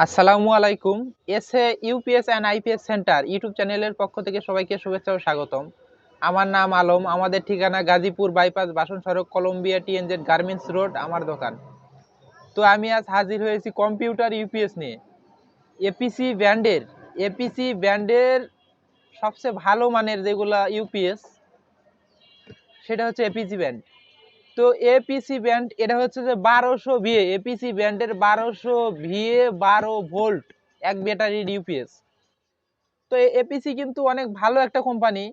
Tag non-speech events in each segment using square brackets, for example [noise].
আসসালামু আলাইকুম। S A UPS and IPS centre YouTube চ্যানেলের পক্ষ থেকে সবাইকে শুভেচ্ছা ও স্বাগতম। আমার নাম আলম, আমাদের ঠিকানা গাজীপুর বাইপাস বাসন সড়ক কলম্বিয়া টিএনজেড গার্মেন্টস রোড, আমার দোকান। তো আমি আজ হাজির হয়েছি কম্পিউটার ইউপিএস নিয়ে। এপিসি ব্র্যান্ডের এপিসি ব্র্যান্ডের সবচেয়ে ভালো মানের যেগুলা ইউপিএস, সেটা হচ্ছে এপিসি ব্র্যান্ড। তো এপিসি ব্যান্ড এটা হচ্ছে যে বারোশো ভিএ এপিসি ব্যান্ডের বারোশো ভিএ বারো ভোল্ট এক ব্যাটারির ইউপিএস তো এপিসি কিন্তু অনেক ভালো একটা কোম্পানি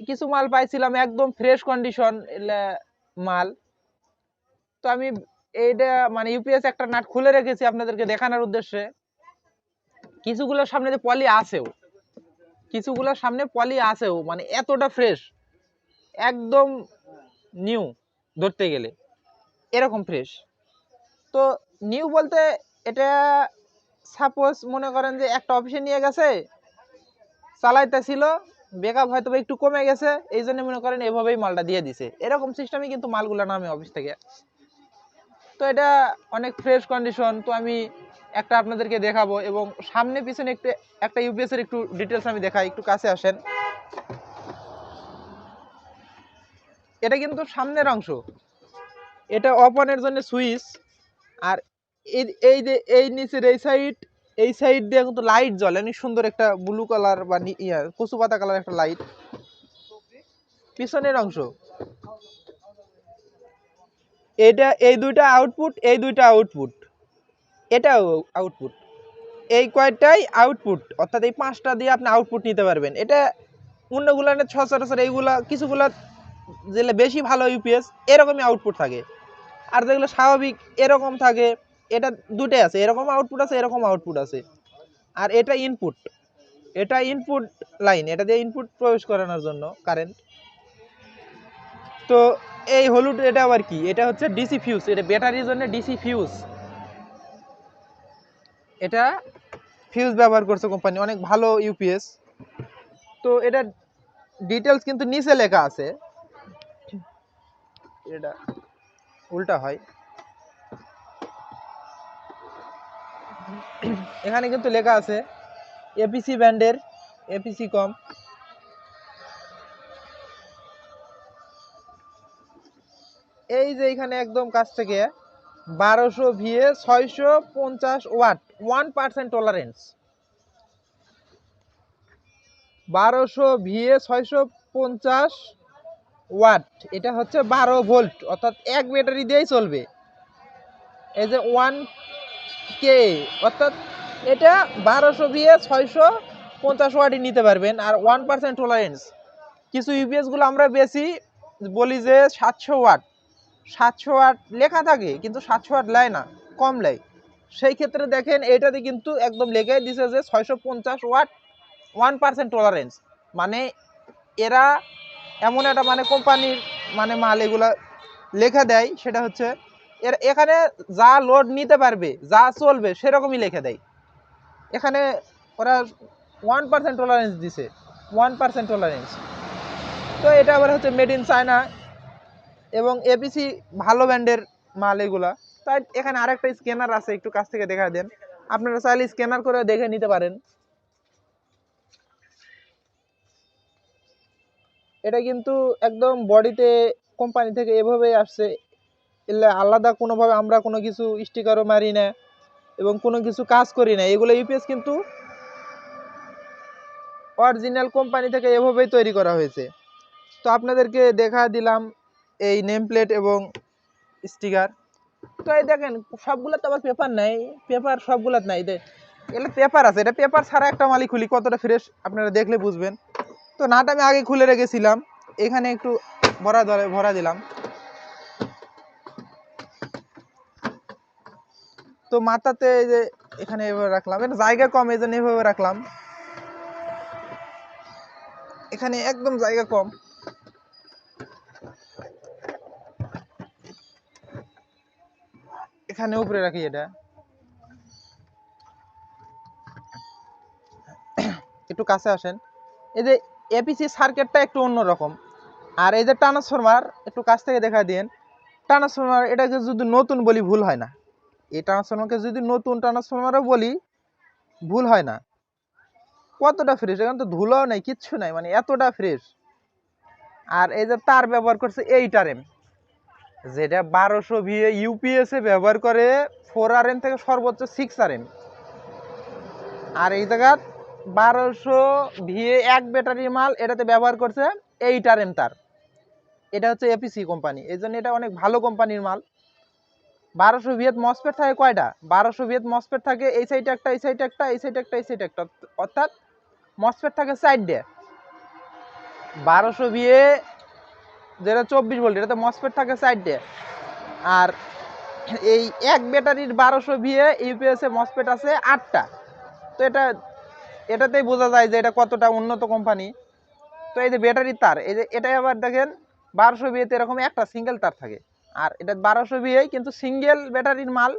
কিছু মাল পাইছিলাম, একদম ফ্রেশ কন্ডিশন মাল। তো আমি এইটা মানে ইউপিএস একটা নাট খুলে রেখেছি আপনাদেরকে দেখানোর উদ্দেশ্যে। কিছুগুলোর সামনে যে পলি আসেও কিছুগুলোর সামনে পলি আসেও মানে এতটা ফ্রেশ একদম নিউ ধরতে গেলে। এরকম ফ্রেশ তো নিউ বলতে এটা সাপোজ মনে করেন যে একটা অফিসে নিয়ে গেছে, চালাইতেছিল বেকআপ হয়তো একটু কমে গেছে, এই জন্য মনে করেন এভাবেই মালটা দিয়ে দিছে। এরকম সিস্টেমে কিন্তু মালগুলো নামে অফিস থেকে। তো এটা অনেক ফ্রেশ কন্ডিশন তো আমি একটা আপনাদেরকে দেখাবো এবং সামনে পিছনে একটু, একটা ইউপিএস এর একটু ডিটেলস আমি দেখাই, একটু কাছে আসেন। এটা কিন্তু সামনের অংশ। এটা অপনের জন্য সুইচ। আর এই যে, এই নিচের এই সাইড এই সাইড দিয়ে কিন্তু লাইট জ্বলে। অনেক সুন্দর একটা ব্লু কালার বা ইয়া কচু পাতা কালার একটা লাইট পিছনের অংশ। এটা, এই দুইটা আউটপুট এই দুইটা আউটপুট এটাও আউটপুট এই কয়টাই আউটপুট অর্থাৎ এই পাঁচটা দিয়ে আপনি আউটপুট নিতে পারবেন। এটা অন্যগুলো সচরাচর এইগুলা, কিছুগুলা যেগুলো বেশি ভালো ইউপিএস এরকমই আউটপুট থাকে। আর যেগুলো স্বাভাবিক, এরকম থাকে, এটা দুটোই আছে। এরকম আউটপুট আছে, এরকম আউটপুট আছে। আর এটা ইনপুট এটা ইনপুট লাইন এটা দিয়ে ইনপুট প্রবেশ করানোর জন্য কারেন্ট তো এই হলুদ, এটা আবার কি? এটা হচ্ছে ডিসি ফিউজ এটা ব্যাটারির জন্য ডিসি ফিউজ এটা ফিউজ ব্যবহার করছে কোম্পানি অনেক ভালো ইউপিএস তো এটা ডিটেলস কিন্তু নিচে লেখা আছে। এটা উল্টা হয়। এখানে কিন্তু লেখা আছে এপিসি ব্যান্ডের এপিসি কম। এই যে এখানে একদম কাছ থেকে বারোশো ভিএ ছয়শো পঞ্চাশ ওয়াট ওয়ান পার্সেন্ট টলারেন্স বারোশো ভিএ ছয়শো পঞ্চাশ ওয়াট, এটা হচ্ছে বারো ভোল্ট, অর্থাৎ এক ব্যাটারি দিয়েই চলবে। এই যে ওয়ান কে, অর্থাৎ এটা বারোশো দিয়ে ছয়শো পঞ্চাশ ওয়াটই নিতে পারবেন, আর ওয়ান পার্সেন্ট টলারেন্স। কিছু ইউপিএসগুলো আমরা বেশি বলি যে সাতশো ওয়াট। সাতশো ওয়াট লেখা থাকে, কিন্তু সাতশো ওয়াট লেয় না, কম লেয়। সেই ক্ষেত্রে দেখেন, এটাতে কিন্তু একদম লেখে দিছে যে ছয়শো পঞ্চাশ ওয়াট, ওয়ান পার্সেন্ট টলারেন্স। মানে এরা এমন একটা মানে কোম্পানির মানে মাল এগুলা লেখা দেয়, সেটা হচ্ছে এর এখানে যা লোড নিতে পারবে, যা চলবে সেরকমই লিখে দেয়। এখানে ওরা ওয়ান পার্সেন্ট টলারেন্স দিছে ওয়ান পার্সেন্ট টলারেন্স তো এটা আবার হচ্ছে মেড ইন চায়না এবং এপিসি ভালো ব্র্যান্ডের মাল এগুলা। তাই এখানে আরেকটা স্ক্যানার আছে, একটু কাছ থেকে দেখা দেন। আপনারা চাইলে স্ক্যানার করে দেখে নিতে পারেন। এটা কিন্তু একদম বডিতে কোম্পানি থেকে এভাবেই আসছে। এলে আলাদা কোনোভাবে আমরা কোনো কিছু স্টিকারও মারি না এবং কোনো কিছু কাজ করি না। এগুলো ইউপিএস কিন্তু অরিজিনাল কোম্পানি থেকে এভাবেই তৈরি করা হয়েছে। তো আপনাদেরকে দেখা দিলাম এই নেম প্লেট এবং স্টিকার তো এই দেখেন সবগুলোতে আবার পেপার নাই পেপার সবগুলোতে নাই। এগুলো পেপার আছে, এটা পেপার ছাড়া একটা মালি খুলি, কতটা ফ্রেশ আপনারা দেখলে বুঝবেন। তো নাট আমি আগে খুলে রেখেছিলাম। এখানে একটু ভরা ধরে, ভরা দিলাম। তো মাথাতে এই যে এখানে এভাবে রাখলাম। এটা জায়গা কম, এই জন্য এভাবে রাখলাম। এখানে একদম জায়গা কম। এখানে উপরে রাখি এটা। একটু কাছে আসেন। এই যে এপিসি সার্কিটটা একটু অন্যরকম। আর এই যে ট্রান্সফরমার একটু কাছ থেকে দেখা দিন ট্রান্সফরমার এটাকে যদি নতুন বলি, ভুল হয় না। এই ট্রান্সফরমারকে যদি নতুন ট্রান্সফরমারও বলি, ভুল হয় না। কতটা ফ্রেশ এখানে তো ধুলোও নেই, কিচ্ছু নাই মানে এতটা ফ্রেশ আর এই যে তার ব্যবহার করছে এইট আর এম যেটা বারোশো ভিএ ইউপিএস ব্যবহার করে ফোর আর এম থেকে সর্বোচ্চ সিক্স আর এম আর এই জায়গা বারোশো ভিএ এক ব্যাটারি মাল এটাতে ব্যবহার করছে এইট আর এম তার। এটা হচ্ছে এপিসি কোম্পানি এই জন্য এটা অনেক ভালো কোম্পানির মাল। বারোশো ভিএত মসপেট থাকে কয়টা? বারোশো ভিএত মসপেট থাকে এই সাইডে একটা, এই সাইডে একটা, এই সাইডে একটা, এই সাইডে একটা। অর্থাৎ মসপেট থাকে সাইডে বারোশো ভিএ যেটা চব্বিশ ভোল্ট এটাতে মসপেট থাকে সাইডে আর এই এক ব্যাটারির বারোশো ভিএ ইউপিএস মসপেট আছে আটটা। তো এটা এটাতেই বোঝা যায় যে এটা কতটা উন্নত কোম্পানি তো এই যে ব্যাটারির তার, এই যে এটাই আবার দেখেন, বারোশো বিয়েতে এরকম একটা সিঙ্গেল তার থাকে। আর এটা বারোশো বিয়ে কিন্তু সিঙ্গেল ব্যাটারির মাল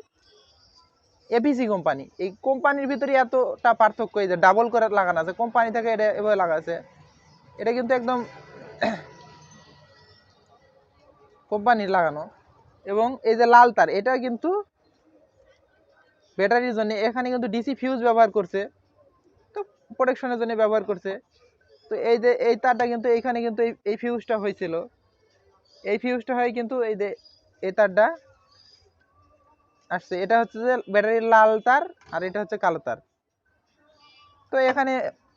এপিসি কোম্পানি এই কোম্পানির ভিতরে এতটা পার্থক্য এই যে ডাবল করে লাগানো আছে কোম্পানি থেকে এটা এভাবে লাগাছে এটা কিন্তু একদম কোম্পানির লাগানো। এবং এই যে লাল তার, এটা কিন্তু ব্যাটারির জন্য, এখানে কিন্তু ডিসি ফিউজ ব্যবহার করছে। প্রোটেকশনের জন্য ব্যবহার করছে। তো এই যে, এই তারটা কিন্তু এইখানে কিন্তু এই এই ফিউজটা হয়েছিল। এই ফিউজটা হয় কিন্তু এই যে, এই তারটা আসছে। এটা হচ্ছে যে ব্যাটারির লাল তার আর এটা হচ্ছে কালো তার। তো এখানে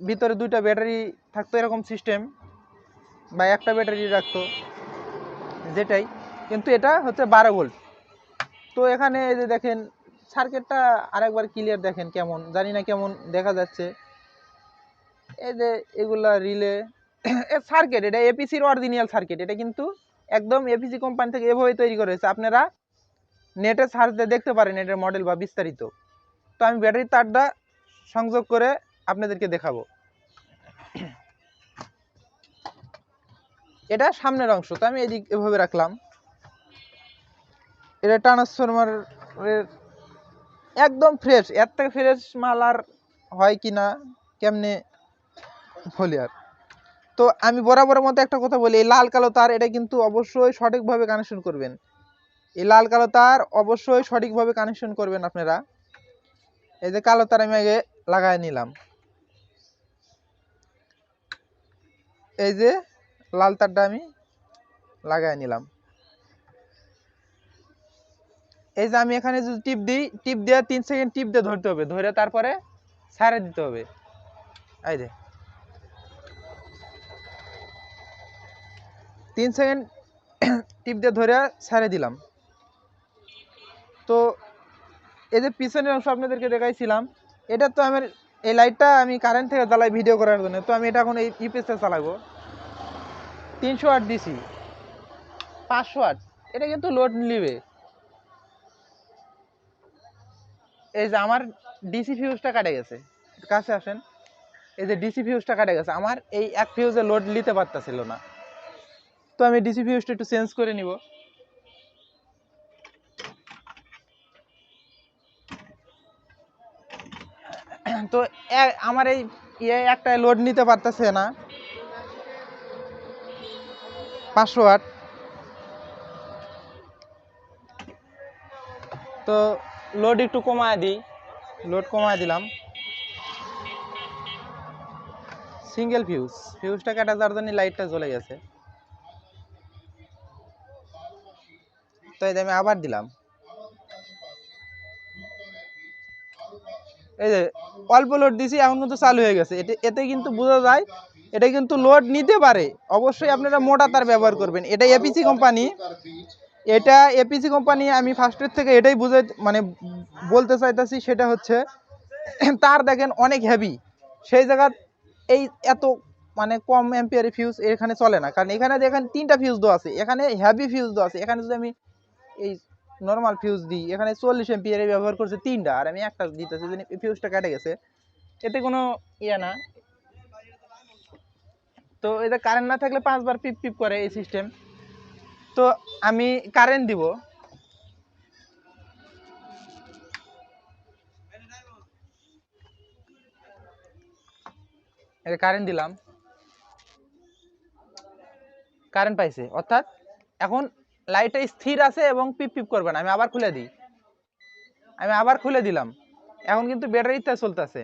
ভিতরে দুইটা ব্যাটারি থাকতো এরকম সিস্টেম বা একটা ব্যাটারি রাখতো যেটাই। কিন্তু এটা হচ্ছে বারো ভোল্ট তো এখানে এই যে দেখেন সার্কিটটা আরেকবার ক্লিয়ার দেখেন কেমন? জানি না কেমন দেখা যাচ্ছে। এই যে এগুলা রিলে সার্কিট এটা এপিসির অরিজিনাল সার্কিট এটা কিন্তু একদম এপিসি কোম্পানি থেকে এভাবে তৈরি করা হয়েছে। আপনারা নেটে সার্চ দিয়ে দেখতে পারেন এটার মডেল বা বিস্তারিত। তো আমি ব্যাটারির তারটা সংযোগ করে আপনাদেরকে দেখাবো। এটা সামনের অংশ, তো আমি এদিক এভাবে রাখলাম। এটা ট্রান্সফরমারের একদম ফ্রেশ এর থেকে ফ্রেশ মাল আর হয় কি না কেমনে বলি আর। তো আমি বরাবরের মতো একটা কথা বলি, এই লাল কালো তার, এটা কিন্তু অবশ্যই সঠিকভাবে কানেকশন করবেন। এই লাল কালো তার অবশ্যই সঠিকভাবে কানেকশন করবেন আপনারা। এই যে কালো তার আমি আগে লাগাই নিলাম। এই যে লাল তারটা আমি লাগাই নিলাম। এই যে আমি এখানে যদি টিপ দিই, টিপ দেওয়া তিন সেকেন্ড টিপ দিয়ে ধরতে হবে। ধরে তারপরে ছাড়ে দিতে হবে। এই যে। তিন সেকেন্ড [clears throat] টিপ দিয়ে ধরে ছাড়ে দিলাম। তো এই যে পিছনের অংশ আপনাদেরকে দেখাইছিলাম, এটা তো আমার এই লাইটটা আমি কারেন্ট থেকে জ্বালাই ভিডিও করার জন্য, তো আমি এটা এখন এই ইউপিএসে চালাবো। তিনশো আট দিছি পাঁচশো আট, এটা কিন্তু লোড নিবে। এই যে আমার ডিসি ফিউজটা কাটে গেছে, কাছে আসেন। এই যে ডিসি ফিউজটা কাটে গেছে, আমার এই এক ফিউজে লোড নিতে পারতেছিল না। তো আমি ডিসি ফিউজটা একটু চেঞ্জ করে নিব। তো আমার এই ইয়ে একটা লোড নিতে পারতেছে না। পাঁচশো ওয়াট তো লোড একটু কমায় দিই। লোড কমায় দিলাম। সিঙ্গেল ফিউজ ফিউজটা কাটা যাওয়ার জন্য লাইটটা জ্বলে গেছে। তো এই যে আমি আবার দিলাম। এই যে অল্প লোড দিছি, এখন কিন্তু চালু হয়ে গেছে। এতে এতে কিন্তু বোঝা যায়, এটা কিন্তু লোড নিতে পারে। অবশ্যই আপনারা মোটা তার ব্যবহার করবেন। এটা এপিসি কোম্পানি এটা এপিসি কোম্পানি আমি ফার্স্টের থেকে এটাই বুঝে মানে বলতে চাইতেছি, সেটা হচ্ছে, তার দেখেন অনেক হেভি সেই জায়গা, এই এত মানে কম এম্পিয়ারি ফিউজ এখানে চলে না। কারণ এখানে দেখেন তিনটা ফিউজ দেওয়া আছে। এখানে হেভি ফিউজ দেওয়া আছে। এখানে যদি আমি এই নর্মাল ফিউজ দিই। এখানে চল্লিশ এম্পিয়ারে ব্যবহার করছে তিনটা, আর আমি একটা দিতেছি যদি ফিউজটা কেটে গেছে। এতে কোনো ইয়ে না। তো এটা কারেন্ট না থাকলে পাঁচবার পিপ পিপ করে এই সিস্টেম তো আমি কারেন্ট দিব। এটা কারেন্ট দিলাম। কারেন্ট পাইছে। অর্থাৎ এখন লাইটটা স্থির আছে এবং পিপ পিপ করবে না, আমি আবার খুলে দিই। আমি আবার খুলে দিলাম। এখন কিন্তু ব্যাটারিতে চলতেছে।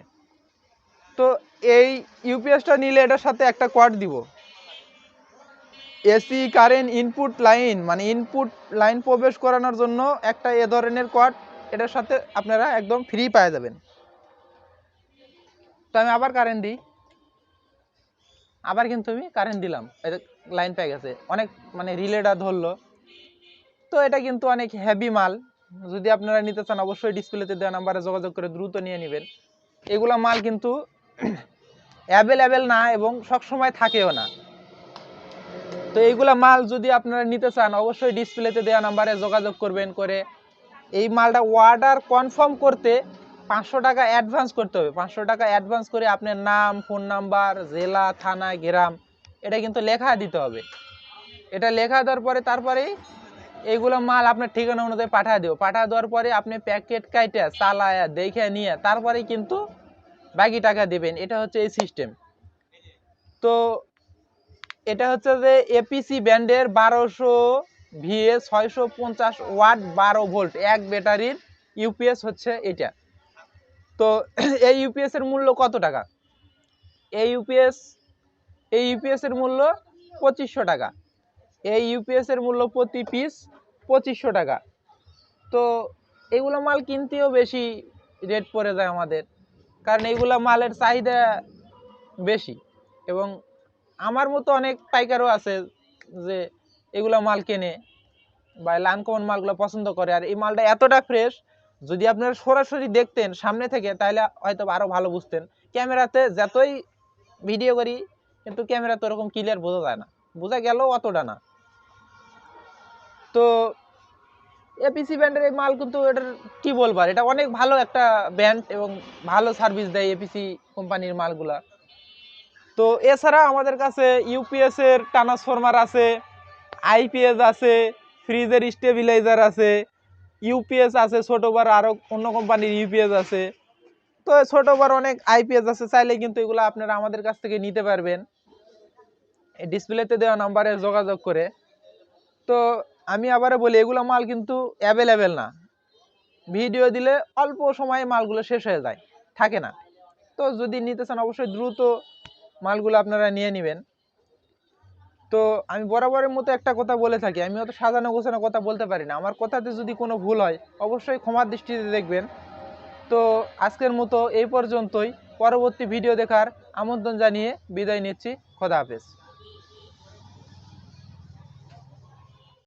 তো এই ইউপিএসটা নিলে এটার সাথে একটা কোয়াড দিব। এসি কারেন্ট ইনপুট লাইন মানে ইনপুট লাইন প্রবেশ করানোর জন্য একটা এ ধরনের কোয়াড এটার সাথে আপনারা একদম ফ্রি পেয়ে যাবেন। তো আমি আবার কারেন্ট দিই। আবার কিন্তু আমি কারেন্ট দিলাম। লাইন পেয়ে গেছে। অনেক মানে রিলেটা ধরলো। তো এটা কিন্তু অনেক হেভি মাল। যদি আপনারা নিতে চান, অবশ্যই ডিসপ্লেতে দেওয়া নাম্বারে যোগাযোগ করে দ্রুত নিয়ে নেবেন। এগুলা মাল কিন্তু অ্যাভেলেবেল না এবং সবসময় থাকেও না। তো এইগুলা মাল যদি আপনারা নিতে চান, অবশ্যই ডিসপ্লেতে দেওয়া নাম্বারে যোগাযোগ করবেন করে এই মালটা অর্ডার কনফার্ম করতে পাঁচশো টাকা অ্যাডভান্স করতে হবে। পাঁচশো টাকা অ্যাডভান্স করে আপনার নাম ফোন নাম্বার জেলা, থানা, গ্রাম, এটা কিন্তু লেখা দিতে হবে। এটা লেখা দেওয়ার পরে তারপরেই এইগুলো মাল আপনার ঠিকানা অনুযায়ী পাঠিয়ে দেবো পাঠিয়ে দেওয়ার পরে আপনি প্যাকেট কাইটে চালায়া দেখে নিয়ে তারপরে কিন্তু বাকি টাকা দেবেন। এটা হচ্ছে এই সিস্টেম তো এটা হচ্ছে যে এপিসি ব্যান্ডের বারোশো ভিএ ছয়শো পঞ্চাশ ওয়াট বারো ভোল্ট। এক ব্যাটারির ইউপিএস হচ্ছে এটা। তো এই ইউপিএস এর মূল্য কত টাকা? এই ইউপিএস এই ইউপিএস এর মূল্য পঁচিশশো টাকা। এই ইউপিএস এর মূল্য প্রতি পিস পঁচিশশো টাকা। তো এগুলো মাল কিনতেও বেশি রেট পড়ে যায় আমাদের, কারণ এইগুলো মালের চাহিদা বেশি। এবং আমার মতো অনেক পাইকারও আছে যে এগুলো মাল কেনে বা লানকমন মালগুলো পছন্দ করে, আর এই মালটা এতটা ফ্রেশ যদি আপনারা সরাসরি দেখতেন সামনে থেকে তাহলে হয়তো আরও ভালো বুঝতেন। ক্যামেরাতে যতই ভিডিও করি, কিন্তু ক্যামেরা তো ওরকম ক্লিয়ার বোঝা যায় না। বোঝা গেলেও অতটা না। তো এপিসি ব্যান্ডের এই মাল কিন্তু এটার কি বলবার এটা অনেক ভালো একটা ব্যান্ড এবং ভালো সার্ভিস দেয় এপিসি কোম্পানির মালগুলা। তো এছাড়া আমাদের কাছে ইউপিএস এর ট্রান্সফরমার আছে আইপিএস আছে ফ্রিজের স্টেবিলাইজার আছে ইউপিএস আছে, ছোট বড় আরও অন্য কোম্পানির ইউপিএস আছে। তো ছোট বড় অনেক আইপিএস আছে, চাইলে কিন্তু এগুলো আপনারা আমাদের কাছ থেকে নিতে পারবেন। ডিসপ্লেতে দেওয়া নাম্বারে যোগাযোগ করে। তো আমি আবারও বলি, এগুলো মাল কিন্তু অ্যাভেলেবেল না। ভিডিও দিলে অল্প সময়ে মালগুলো শেষ হয়ে যায়, থাকে না। তো যদি নিতে চান, অবশ্যই দ্রুত মালগুলো আপনারা নিয়ে নেবেন। তো আমি বরাবরের মতো একটা কথা বলে থাকি, আমি অত সাজানো গোছানো কথা বলতে পারি না। আমার কথাতে যদি কোনো ভুল হয়, অবশ্যই ক্ষমার দৃষ্টিতে দেখবেন। তো আজকের মতো এই পর্যন্তই। পরবর্তী ভিডিও দেখার আমন্ত্রণ জানিয়ে বিদায় নিচ্ছি। খোদা হাফেজ।